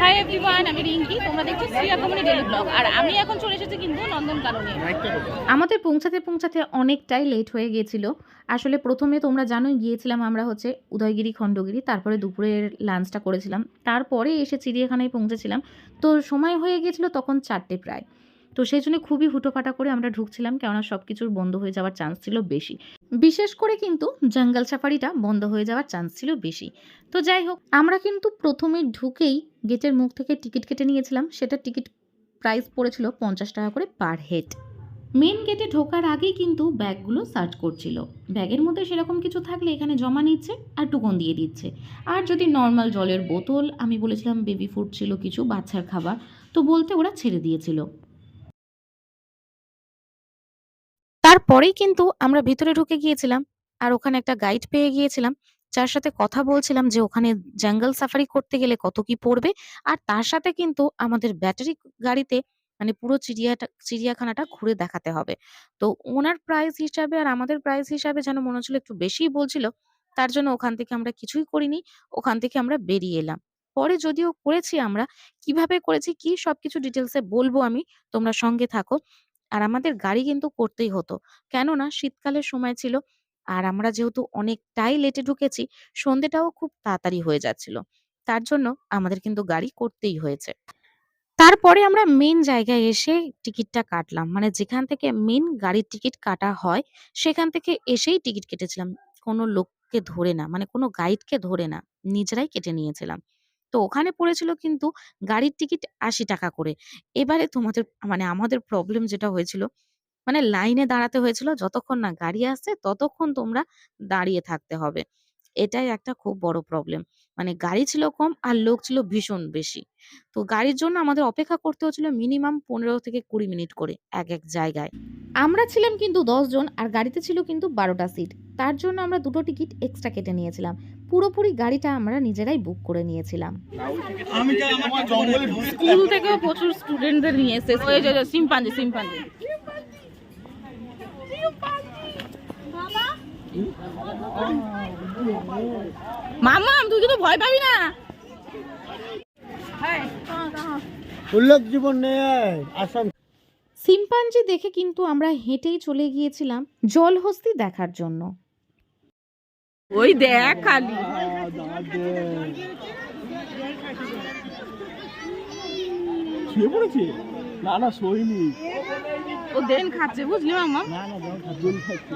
Hi everyone আমি রিঙ্কি তোমরা দেখছ শ্রী আগমনী ডেলি ব্লগ আর আমি এখন চলে এসেছি কিন্তু নন্দনকাননে। আমাদের পৌঁছাতে পৌঁছাতে অনেকটাই লেট হয়ে গিয়েছিল। আসলে প্রথমে তোমরা জানোই গিয়েছিলাম আমরা হচ্ছে উদয়গিরি খণ্ডগিরি তারপরে দুপুরের লাঞ্চটা করেছিলাম। তারপরে এসে চিড়িয়াখানায় পৌঁছেছিলাম। তো সময় হয়ে গিয়েছিল তখন চারটে প্রায়। তো সেই জন্য খুবই হুটোফাটা করে আমরা ঢুকছিলাম, কেননা সব কিছুর বন্ধ হয়ে যাওয়ার চান্স ছিল বেশি। বিশেষ করে কিন্তু জঙ্গল সাফারিটা বন্ধ হয়ে যাওয়ার চান্স ছিল বেশি। তো যাই হোক, আমরা কিন্তু প্রথমে ঢুকেই গেটের মুখ থেকে টিকিট কেটে নিয়েছিলাম, সেটা টিকিট প্রাইস পড়েছিল পঞ্চাশ টাকা করে পার হেড মেন গেটে ঢোকার আগেই কিন্তু ব্যাগগুলো সার্চ করছিল। ব্যাগের মধ্যে সেরকম কিছু থাকলে এখানে জমা নিচ্ছে আর টুকন দিয়ে দিচ্ছে। আর যদি নর্মাল জলের বোতল, আমি বলেছিলাম বেবি ফুড ছিল কিছু, বাচ্চার খাবার, তো বলতে ওরা ছেড়ে দিয়েছিল। তারপরেই কিন্তু আমরা ভিতরে ঢুকে গিয়েছিলাম আর ওখানে একটা গাইড পেয়ে গিয়েছিলাম। যার সাথে কথা বলছিলাম যে ওখানে জঙ্গল সাফারি করতে গেলে কত কি পড়বে আর তার সাথে কিন্তু আমাদের ব্যাটারি গাড়িতে মানে পুরো চিড়িয়াটা, চিড়িয়াখানাটা ঘুরে দেখাতে হবে। তো ওনার প্রাইস হিসাবে আর আমাদের প্রাইস হিসাবে যেন মনে হচ্ছিল একটু বেশিই বলছিল, তার জন্য ওখান থেকে আমরা কিছুই করিনি, ওখান থেকে আমরা বেরিয়ে এলাম। পরে যদিও করেছি আমরা, কীভাবে করেছি কি সবকিছু ডিটেলসে বলব আমি, তোমরা সঙ্গে থাকো। আর আমাদের গাড়ি কিন্তু করতেই হতো। কেননা শীতকালের সময় ছিল আর আমরা যেহেতু অনেকটাই লেটে ঢুকেছি, সন্ধেটাও খুব তাড়াতাড়ি হয়ে যাচ্ছিল। তার জন্য আমাদের কিন্তু গাড়ি করতেই হয়েছে। তারপরে আমরা মেন জায়গায় এসে টিকিটটা কাটলাম। মানে যেখান থেকে মেন গাড়ির টিকিট কাটা হয়, সেখান থেকে এসেই টিকিট কেটেছিলাম। কোনো লোককে ধরে না মানে কোনো গাইডকে ধরে না, নিজেরাই কেটে নিয়েছিলাম। তো ওখানে পড়েছিল কিন্তু গাড়ির টিকিট আশি টাকা করে। এবারে তোমাদের মানে আমাদের প্রবলেম যেটা হয়েছিল মানে লাইনে দাঁড়াতে হয়েছিল, যতক্ষণ না গাড়ি আসছে ততক্ষণ তোমরা দাঁড়িয়ে থাকতে হবে। এটাই একটা খুব বড় প্রবলেম মানে গাড়ি ছিল কম আর লোক ছিল ভীষণ বেশি। তো গাড়ির জন্য আমাদের অপেক্ষা করতে হচ্ছিল মিনিমাম পনেরো থেকে কুড়ি মিনিট করে এক এক জায়গায়। আমরা ছিলাম কিন্তু দশ জন আর গাড়িতে ছিল কিন্তু বারোটা সিট। তার জন্য আমরা দুটো টিকিট এক্সট্রা কেটে নিয়েছিলাম। পুরোপুরি গাড়িটা আমরা নিজেরাই বুক করে নিয়েছিলাম। স্কুল থেকেও প্রচুর স্টুডেন্টদের নিয়ে এসেছে। Chimpanzee chimpanzee. মামা তুই কিন্তু ভয় পাবি না। উল্লেখ জীবন নেই আসাম। সিম্পাঞ্জি দেখে কিন্তু আমরা হেঁটেই চলে গিয়েছিলাম জলহস্তি দেখার জন্য। ওই দেখ খালি। শুয়ে পড়েছে? না না শোয়নি। ও দেন খাচ্ছে বুঝলি মামা? না না জল জল খাচ্ছে।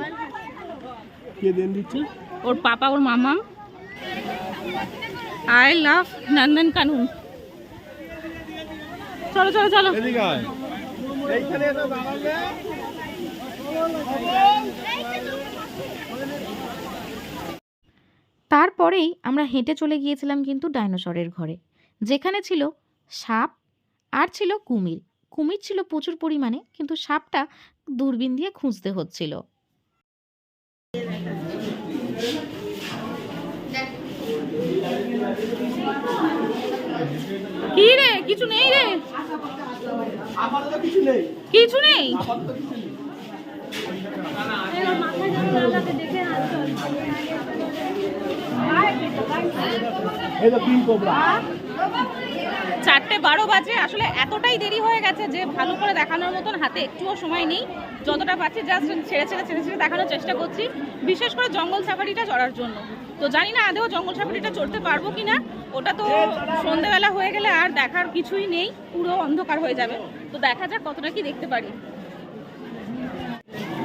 কে দেন দিচ্ছে। ওর পাপা ওর মামা। আই লাভ নন্দন কানুন। চলো চলো চলো। তারপরেই আমরা হেঁটে চলে গিয়েছিলাম কিন্তু ডাইনোসরের ঘরে। যেখানে ছিল সাপ আর ছিল কুমির। কুমির ছিল প্রচুর পরিমাণে কিন্তু সাপটা দূরবীন দিয়ে খুঁজতে হচ্ছিল। কি রে কিছু নেই রে। কিছু নেই। কিছু নেই? এই তো কোবরা। চারটে বারো বাজে। আসলে এতটাই দেরি হয়ে গেছে যে ভালো করে দেখানোর মতন হাতে একটুও সময় নেই। যতটা পাচ্ছি জাস্ট ছেড়ে ছেড়ে ছেড়ে ছেড়ে দেখানোর চেষ্টা করছি বিশেষ করে জঙ্গল সাফারিটা চড়ার জন্য। তো জানি না আদেও জঙ্গল সাফারিটা চড়তে পারব কি না ওটা তো সন্ধেবেলা হয়ে গেলে আর দেখার কিছুই নেই পুরো অন্ধকার হয়ে যাবে। তো দেখা যাক কতটা কি দেখতে পারি।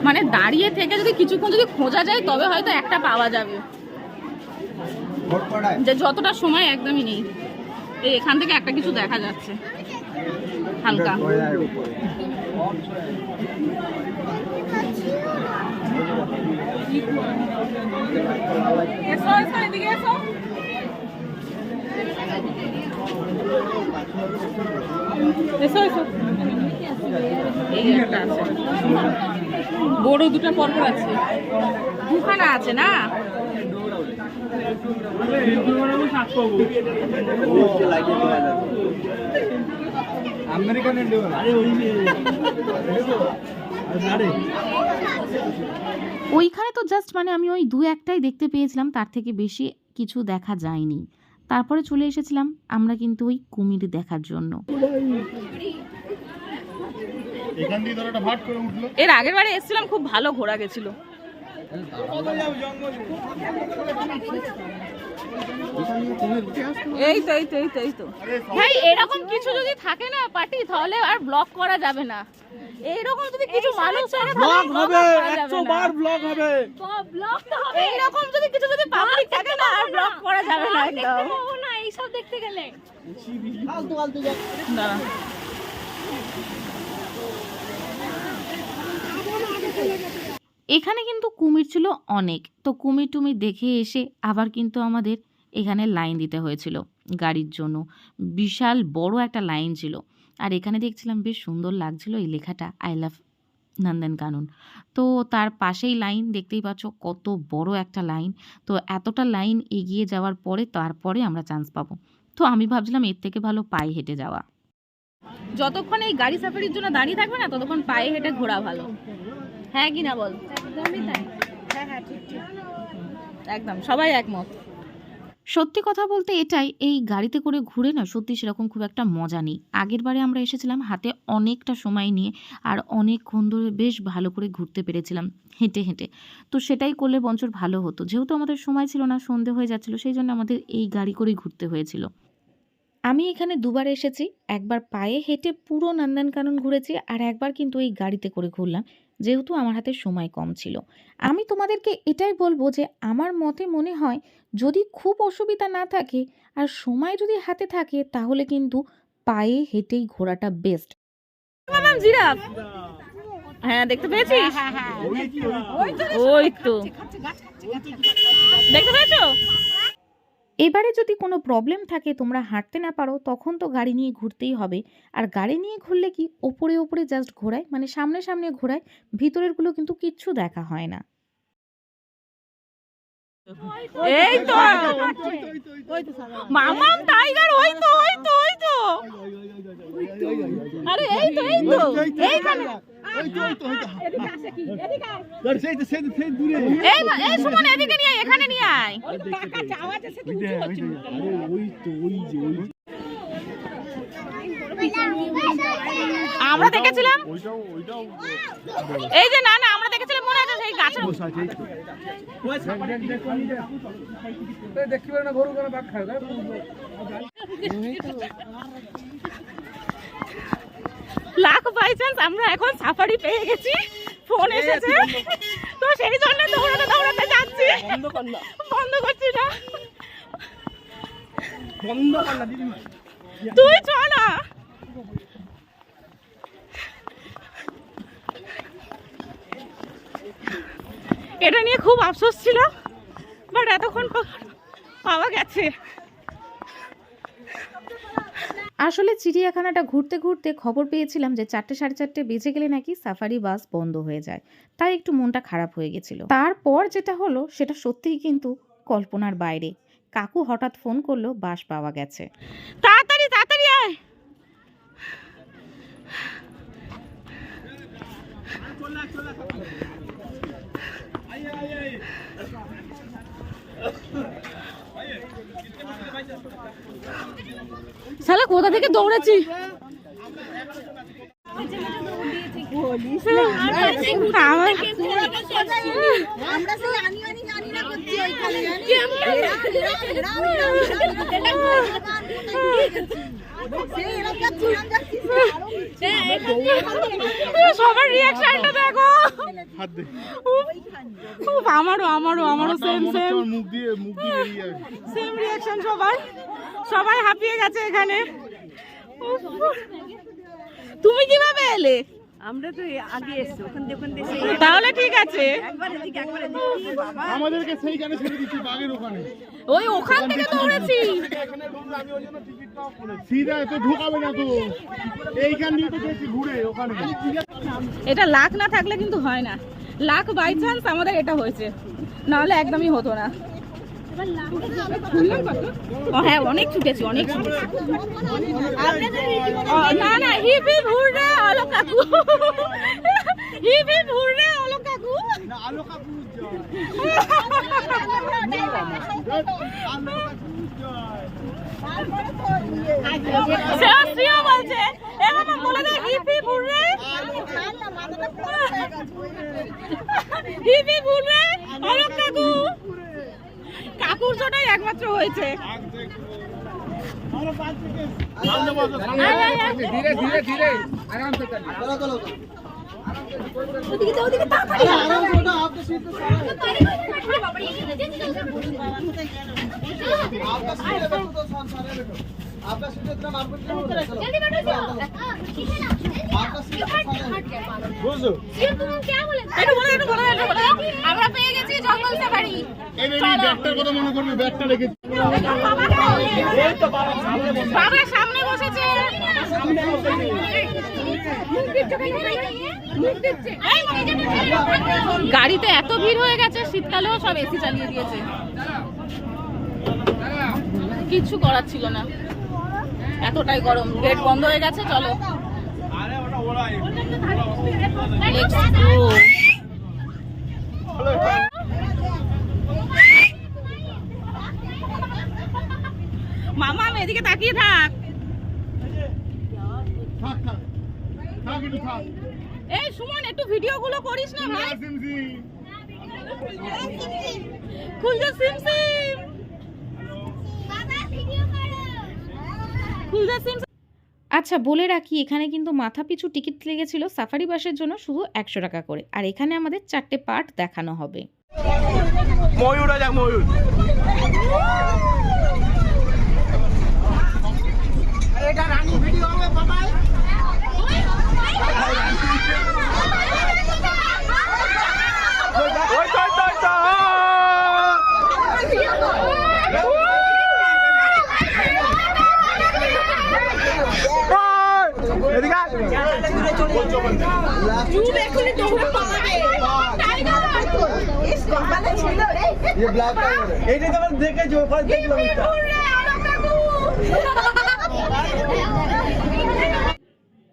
মানে দাঁড়িয়ে থেকে যদি কিছুক্ষণ যদি খোঁজা যায় তবে হয়তো একটা পাওয়া যাবে। যে যতটা সময় একদমই নেই। এই এখান থেকে একটা কিছু দেখা যাচ্ছে। হালকা। বড় দুটো পরপর আছে। দুখানা আছে না? আমেরিকান ওইখানে তো জাস্ট মানে আমি ওই দু একটাই দেখতে পেয়েছিলাম তার থেকে বেশি কিছু দেখা যায়নি। তারপরে চলে এসেছিলাম আমরা কিন্তু ওই কুমির দেখার জন্য। এর আগের বারে এসেছিলাম খুব ভালো ঘোরা গেছিল। এই তো এই তো এই তো এই তো। ভাই এরকম কিছু যদি থাকে না পার্টি তাহলে আর ব্লক করা যাবে না। এইরকম যদি কিছু মানুষ তাহলে হবে vlog করা যাবে একশো না। বার হবে। এইরকম যদি কিছু যদি পাবলিক থাকে না আর ব্লক করা যাবে না একদম। না এইসব দেখতে গেলে। দাঁড়া। এখানে কিন্তু কুমির ছিল অনেক। তো কুমির টুমির দেখে এসে আবার কিন্তু আমাদের এখানে লাইন দিতে হয়েছিল গাড়ির জন্য। বিশাল বড় একটা লাইন ছিল। আর এখানে দেখছিলাম বেশ সুন্দর লাগছিল এই লেখাটা, আই লাভ নন্দন কানন। তো তার পাশেই লাইন দেখতেই পাচ্ছ কত বড় একটা লাইন। তো এতটা লাইন এগিয়ে যাওয়ার পরে তারপরে আমরা চান্স পাবো। তো আমি ভাবছিলাম এর থেকে ভালো পায়ে হেঁটে যাওয়া। যতক্ষণ এই গাড়ি সাফারির জন্য দাঁড়িয়ে থাকবে না, ততক্ষণ পায়ে হেঁটে ঘোরা ভালো। হ্যাঁ কি না বল? একদমই তাই। একদম সবাই একমত। সত্যি কথা বলতে এটাই এই গাড়িতে করে ঘুরে না সত্যি সেরকম খুব একটা মজা নেই। আগের বারে আমরা এসেছিলাম হাতে অনেকটা সময় নিয়ে আর অনেকক্ষণ ধরে বেশ ভালো করে ঘুরতে পেরেছিলাম হেঁটে হেঁটে। তো সেটাই করলে বঞ্চর ভালো হতো। যেহেতু আমাদের সময় ছিল না সন্ধে হয়ে যাচ্ছিল সেই জন্য আমাদের এই গাড়ি করেই ঘুরতে হয়েছিল। আমি এখানে দুবার এসেছি একবার পায়ে হেঁটে পুরো নন্দনকানন ঘুরেছি আর একবার কিন্তু এই গাড়িতে করে ঘুরলাম। যেহেতু আমার হাতে সময় কম ছিল। আমি তোমাদেরকে এটাই বলব যে আমার মতে মনে হয় যদি খুব অসুবিধা না থাকে আর সময় যদি হাতে থাকে তাহলে কিন্তু পায়ে হেঁটেই ঘোরাটা বেস্ট জিরাফ? হ্যাঁ দেখতে পেয়েছিস? ওই ওই ওই তো। দেখতে পেয়েছ? এবারে যদি কোনো প্রবলেম থাকে, তোমরা হাঁটতে না পারো, তখন তো গাড়ি নিয়ে ঘুরতেই হবে। আর গাড়ি নিয়ে ঘুরলে কি, ওপরে ওপরে জাস্ট ঘোরায়? মানে সামনে সামনে ঘোরায়, ভিতরেরগুলো কিন্তু কিচ্ছু দেখা হয় না। এই তো মামা টাইগার ওই তো ওই তো ওই তো আরে এই তো এই তো এইখানে সেই তো সেই তো সেই দূরে এই মা- এই সুমন এদিকে নিয়ে আয়, এখানে নিয়ে আয় ওই তো ওই যে ওই আমরা দেখেছিলাম ওইটাও ওইটাও এই যে না না দেখেছিলাম মনে আছে সেই গাছের না গরু বাঘ খায়? লাখ বাই চান্স আমরা এখন সাফারি পেয়ে গেছি। ফোন এসেছে। তো সেই জন্য দৌড়াতে দৌড়াতে যাচ্ছি। বন্ধ করছি না। বন্ধ কর না দিদিমা তুই চ না। এটা নিয়ে খুব আফসোস ছিল বাট এতক্ষণ পাওয়া গেছে। আসলে চিড়িয়াখানাটা ঘুরতে ঘুরতে খবর পেয়েছিলাম যে চারটে সাড়ে চারটে বেজে গেলে নাকি সাফারি বাস বন্ধ হয়ে যায়। তাই একটু মনটা খারাপ হয়ে গেছিল। তারপর যেটা হলো সেটা সত্যিই কিন্তু কল্পনার বাইরে। কাকু হঠাৎ ফোন করল বাস পাওয়া গেছে। তাড়াতাড়ি তাড়াতাড়ি আয়। শালা কোথা থেকে দৌড়েছি আমার সবার রিয়াকশনটা দেখো। আমারও আমারও আমারও সেম সেম মুখ দিয়ে মুখ দিয়ে সেম রিয়াকশন সবাই। সবাই হাঁপিয়ে গেছে এখানে। তুমি কীভাবে এলে? আমরা তো আগে এসছি ওখান দিয়ে ওখান দিয়ে তাহলে ঠিক আছে। একবার এদিকে একবার এদিকে বাবা আমাদেরকে সেইখানে ছেড়ে দিচ্ছি বাঘের ওখানে। ওই ওখান থেকে দৌড়েছি এখানে ঢুকলে আমি ওই জন্য টিকিটটাও করেছি সিধা তো ঢুকাবে না তো। এইখান দিয়ে তো গেছি ঘুরে ওখানে। এটা লাখ না থাকলে কিন্তু হয় না। লাখ বাই চান্স আমাদের এটা হয়েছে। নাহলে একদমই হতো না। হ্যাঁ অনেক ছুটেছি, অনেক না না হিপ হিপ হুররে অলো কাকু বলছে, এ মামা বলে অলোক কাকু কাকুর জন্যই একমাত্র হয়েছে সামনে বসো, সামনে আয়, আয়, আয়। धीरे धीरे धीरे आराम से करना आपका सीट इतना आपको जल्दी बैठो आपका सीट বুঝছো একটু বলে একটু বলে একটু বলে আমরা পেয়ে গেছি জঙ্গল সাফারি এই নে, নে, ব্যাগটার কথা মনে করবি ব্যাগটা রেখে বাবা সামনে বসেছে গাড়িতে এত ভিড় হয়ে গেছে শীতকালেও সব এসি চালিয়ে দিয়েছে কিচ্ছু করার ছিল না এতটাই গরম। গেট বন্ধ হয়ে গেছে চলো। মামা আমি এদিকে তাকিয়ে থাক। এই সুমন একটু ভিডিও গুলো করিস না ভাই। সিমসি সিম সিম খুলজা সিম আচ্ছা বলে রাখি এখানে কিন্তু মাথা পিছু টিকিট লেগেছিল সাফারি বাসের জন্য শুধু একশো টাকা করে। আর এখানে আমাদের চারটে পার্ট দেখানো হবে। ময়ূর ময়ূর।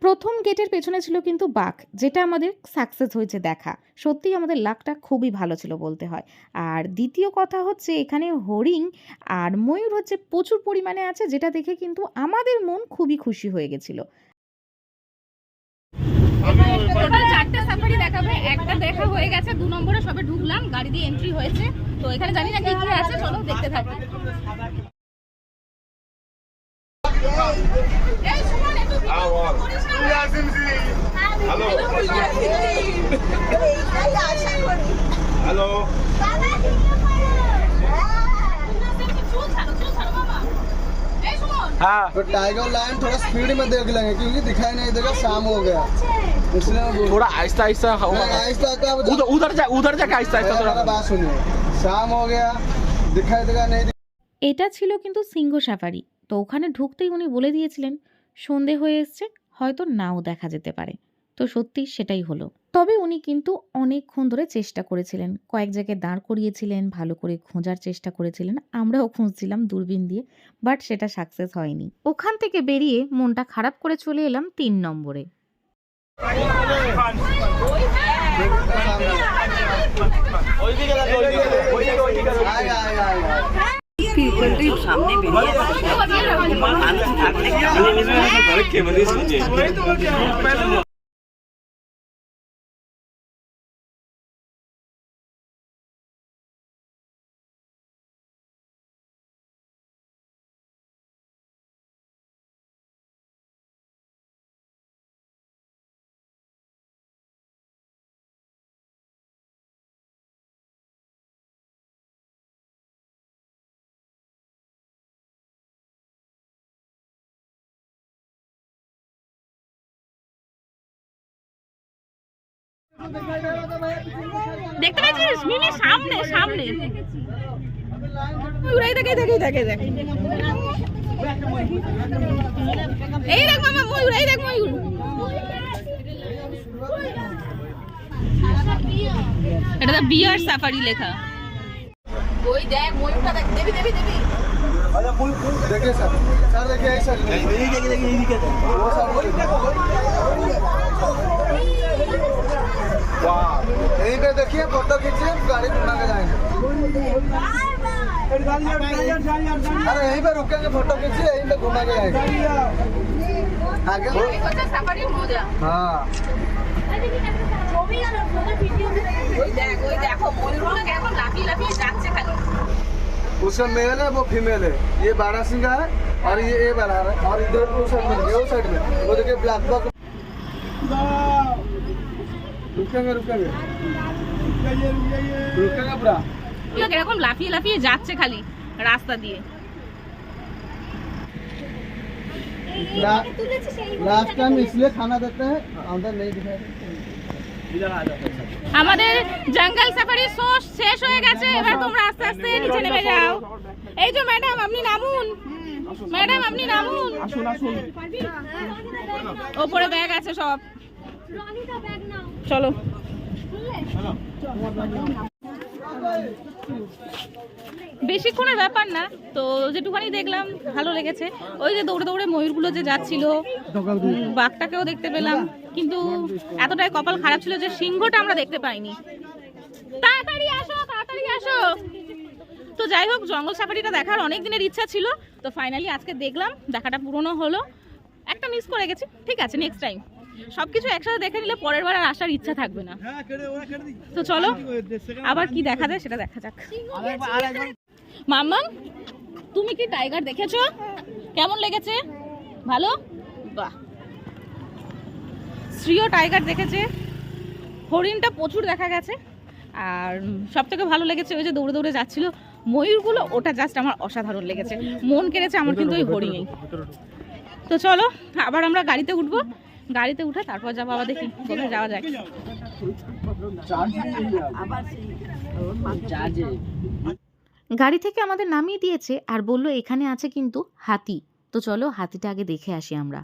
প্রথম গেটের পেছনে ছিল কিন্তু বাঘ, যেটা আমাদের সাকসেস হয়েছে দেখা। সত্যিই আমাদের লাকটা খুবই ভালো ছিল বলতে হয়। আর দ্বিতীয় কথা হচ্ছে এখানে হরিণ আর ময়ূর হচ্ছে প্রচুর পরিমাণে আছে, যেটা দেখে কিন্তু আমাদের মন খুবই খুশি হয়ে গেছিল। টোটাল চারটে সাফারি দেখাবে। একটা দেখা হয়ে গেছে দু নম্বরে সবে ঢুকলাম গাড়ি দিয়ে এন্ট্রি হয়েছে। তো এখানে জানি না কি কি আছে চলো দেখতে থাকি। সিমসি হ্যালো। হ্যালো চুল ছাড়ো, চুল ছাড়ো বাবা। এই সুমন, हाँ तो टाइगर लायन थोड़ा स्पीड में देख लेंगे क्योंकि दिखाई नहीं देगा शाम हो गया इसलिए मैं बोल- थोड़ा आहिस्ता आहिस्ता नहीं, आहिस्ता आहिस्ता आप उधर उधर जा उधर जाके आहिस्ता आहिस्ता मेरा थोड़ा बात सुनिए शाम हो गया दिखाई देगा नहीं এটা ছিল কিন্তু সিংহ সাফারি তো ওখানে ঢুকতেই উনি বলে দিয়েছিলেন সন্ধে হয়ে এসছে হয়তো নাও দেখা যেতে পারে তো সত্যি সেটাই হলো। তবে উনি কিন্তু অনেকক্ষণ ধরে চেষ্টা করেছিলেন। কয়েক জায়গায় দাঁড় করিয়েছিলেন ভালো করে খোঁজার চেষ্টা করেছিলেন। আমরাও খুঁজছিলাম দূরবীন দিয়ে বাট সেটা সাকসেস হয়নি। ওখান থেকে বেরিয়ে মনটা খারাপ করে চলে এলাম তিন নম্বরে। সামনে দেখতে পাচ্ছিস? মিমি সামনে সামনে। উড়াই দেখে থাকে থাকে দেখ এই দেখ মামা ময়ূর এই দেখ ময়ূর এটা তো বিয়ার সাফারি লেখা। ওই দেখ ময়ূরটা দেখ। দেবি দেবি দেবি। আচ্ছা দেখে স্যার। স্যার দেখে এই স্যার। এই দেখে দেখে এই দিকে দেখো। यहीं देखिए फ़ोटो खींचिए गाड़ी घुमा के जाएँगे। अरे यहीं पे रुकेंगे फ़ोटो खींचिए यहीं पे घुमा के जाएँगे आगे हाँ। उसका मेल है वो फीमेल है। ये बारह सिंह है और ये ए वाला है और इधर उस साइड में वो साइड में। वो देखिए ब्लैक बॉक्स रुकेंगे रुकेंगे रुकेंगे पूरा এগুলো কিরকম লাফিয়ে লাফিয়ে যাচ্ছে খালি রাস্তা দিয়ে लास्ट टाइम इसलिए खाना देते हैं अंदर नहीं दिखाई আমাদের জঙ্গল সাফারি শো শেষ হয়ে গেছে এবার তোমরা আস্তে আস্তে নিচে নেমে যাও এই যে ম্যাডাম আপনি নামুন ম্যাডাম আপনি নামুন আসুন আসুন ওপরে ব্যাগ আছে সব রনিতা ব্যাগ নাও চলো। বেশিক্ষণের ব্যাপার না, তো যেটুখানি দেখলাম, ভালো লেগেছে। ওই যে দৌড়ে দৌড়ে ময়ূরগুলো যে যাচ্ছিল বাঘটাকেও দেখতে পেলাম, কিন্তু এতটাই কপাল খারাপ ছিল যে সিংহটা আমরা দেখতে পাইনি। তাড়াতাড়ি আসো তাড়াতাড়ি আসো। তো যাই হোক, জঙ্গল সাফারিটা দেখার অনেক দিনের ইচ্ছা ছিল, তো ফাইনালি আজকে দেখলাম, দেখাটা পুরনো হলো। একটা মিস করে গেছি, ঠিক আছে নেক্সট টাইম সবকিছু একসাথে দেখে নিলে পরের বার আর আসার ইচ্ছা থাকবে না। তো চলো আবার কি দেখা যায় সেটা দেখা যাক। মাম্মাম তুমি কি টাইগার দেখেছ? কেমন লেগেছে? ভালো? বাহ। শ্রীও টাইগার দেখেছে। হরিণটা প্রচুর দেখা গেছে। আর সব থেকে ভালো লেগেছে ওই যে দৌড়ে দৌড়ে যাচ্ছিল। ময়ূরগুলো ওটা জাস্ট আমার অসাধারণ লেগেছে। মন কেড়েছে আমার কিন্তু ওই হরিণেই। তো চলো আবার আমরা গাড়িতে উঠবো। গাড়িতে উঠে তারপর যাব আবার দেখি কোথায় যাওয়া যায়। গাড়ি থেকে আমাদের নামিয়ে দিয়েছে আর বলল এখানে আছে কিন্তু হাতি। তো চলো হাতিটা আগে দেখে আসি আমরা।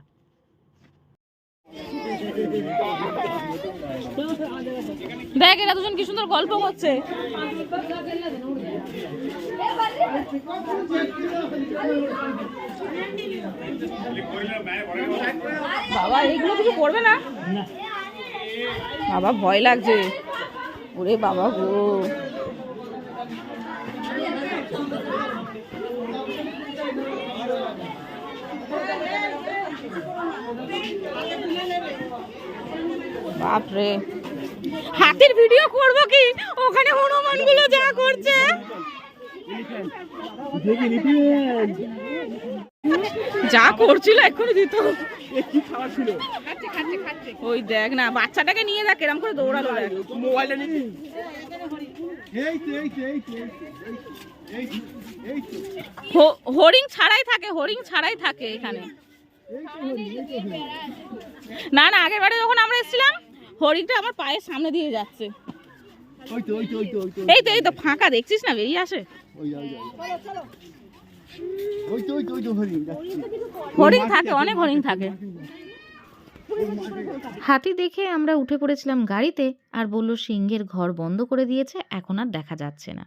দেখ এরা দুজন কি সুন্দর গল্প করছে। বাবা, এইগুলো কিছু করবে না? বাবা, ভয় লাগছে। ওরে বাবা গো। বাপরে। হাতির ভিডিও করব কি? ওখানে হনুমানগুলো যা করছে। যা করছিল এক্ষুনি দিত। ওই দেখ না, বাচ্চাটাকে নিয়ে দেখ, এরম করে দৌড়ালো মোবাইলটা নিয়ে এই তো এই তো এই তো এই তো এই তো হ- হরিণ ছাড়াই থাকে, হরিণ ছাড়াই থাকে এখানে। না না, আগের বারে যখন আমরা এসেছিলাম, হরিণটা আমার পায়ের সামনে দিয়ে যাচ্ছে। ওই তো ওই তো ওই তো ওই তো এই তো এই তো ফাঁকা দেখছিস না বেরিয়ে আসে। ওই ওই ওই ওই। তো ওই তো ওই তো হরিণ হরিণ থাকে অনেক হরিণ থাকে। হাতি দেখে আমরা উঠে পড়েছিলাম গাড়িতে আর বলল সিংহের ঘর বন্ধ করে দিয়েছে এখন আর দেখা যাচ্ছে না।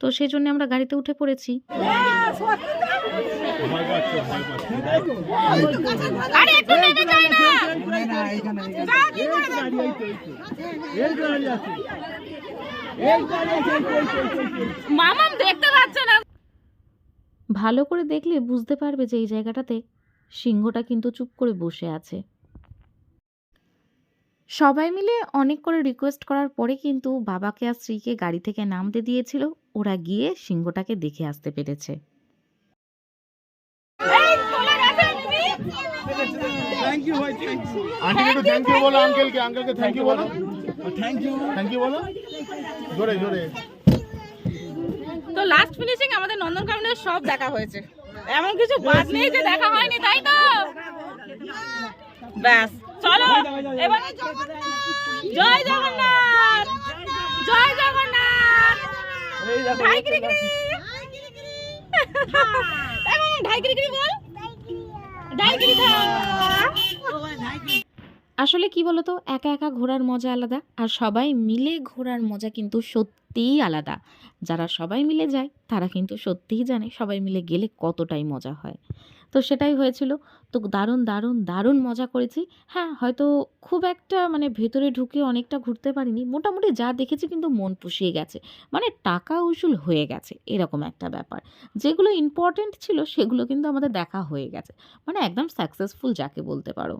তো সেই জন্য আমরা গাড়িতে উঠে পড়েছি। আরে মামাম দেখতে পাচ্ছে না। ভালো করে দেখলে বুঝতে পারবে যে এই জায়গাটাতে সিংহটা কিন্তু চুপ করে বসে আছে। সবাই মিলে অনেক করে রিকোয়েস্ট করার পরে কিন্তু বাবাকে আর স্ত্রীকে গাড়ি থেকে নামতে দিয়েছিল। ওরা গিয়ে সিংহটাকে দেখে আসতে পেরেছে। থ্যাংক ইউ বলো আঙ্কেলকে আঙ্কেলকে থ্যাংক ইউ বলো। থ্যাংক ইউ থ্যাংক ইউ বলো। জোরে জোরে তো লাস্ট ফিনিশিং আমাদের নন্দনকাননের সব দেখা হয়েছে। এমন কিছু বাদ নেই যে দেখা হয়নি তাই তো? ব্যাস চলো এবার জয় জগন্নাথ জয় জগন্নাথ। ঢাই বল। ঢাই আসলে কি বলতো? একা একা ঘোরার মজা আলাদা আর সবাই মিলে ঘোরার মজা কিন্তু সত্যিই আলাদা। যারা সবাই মিলে যায়, তারা কিন্তু সত্যিই জানে সবাই মিলে গেলে কতটাই মজা হয়। তো সেটাই হয়েছিল। তো দারুণ দারুণ দারুণ মজা করেছি। হ্যাঁ হয়তো খুব একটা মানে ভেতরে ঢুকে অনেকটা ঘুরতে পারিনি। মোটামুটি যা দেখেছি কিন্তু মন পুষিয়ে গেছে। মানে টাকা উসুল হয়ে গেছে এরকম একটা ব্যাপার। যেগুলো ইম্পর্টেন্ট ছিল সেগুলো কিন্তু আমাদের দেখা হয়ে গেছে। মানে একদম সাকসেসফুল যাকে বলতে পারো।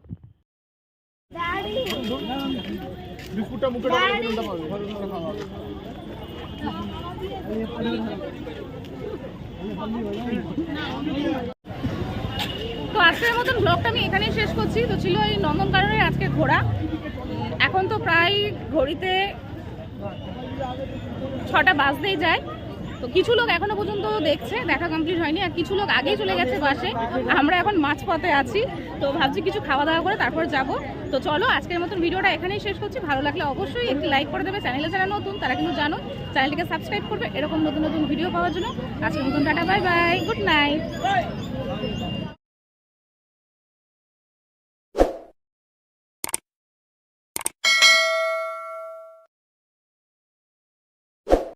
তো আজকের মতন ব্লগটা আমি এখানেই শেষ করছি। তো ছিল এই নন্দনকাননের আজকে ঘোরা এখন তো প্রায় ঘড়িতে ছটা বাজতেই যায়। তো কিছু লোক এখনও পর্যন্ত দেখছে, দেখা কমপ্লিট হয়নি। আর কিছু লোক আগেই চলে গেছে বাসে। আমরা এখন মাঝপথে আছি। তো ভাবছি কিছু খাওয়া দাওয়া করে তারপর যাব। তো চলো, আজকের মতন ভিডিওটা এখানেই শেষ করছি। ভালো লাগলে অবশ্যই একটি লাইক করে দেবে। চ্যানেলে যারা নতুন, তারা কিন্তু জানো চ্যানেলটিকে সাবস্ক্রাইব করবে। এরকম নতুন নতুন ভিডিও পাওয়ার জন্য। আজকের মতন tata bye bye good night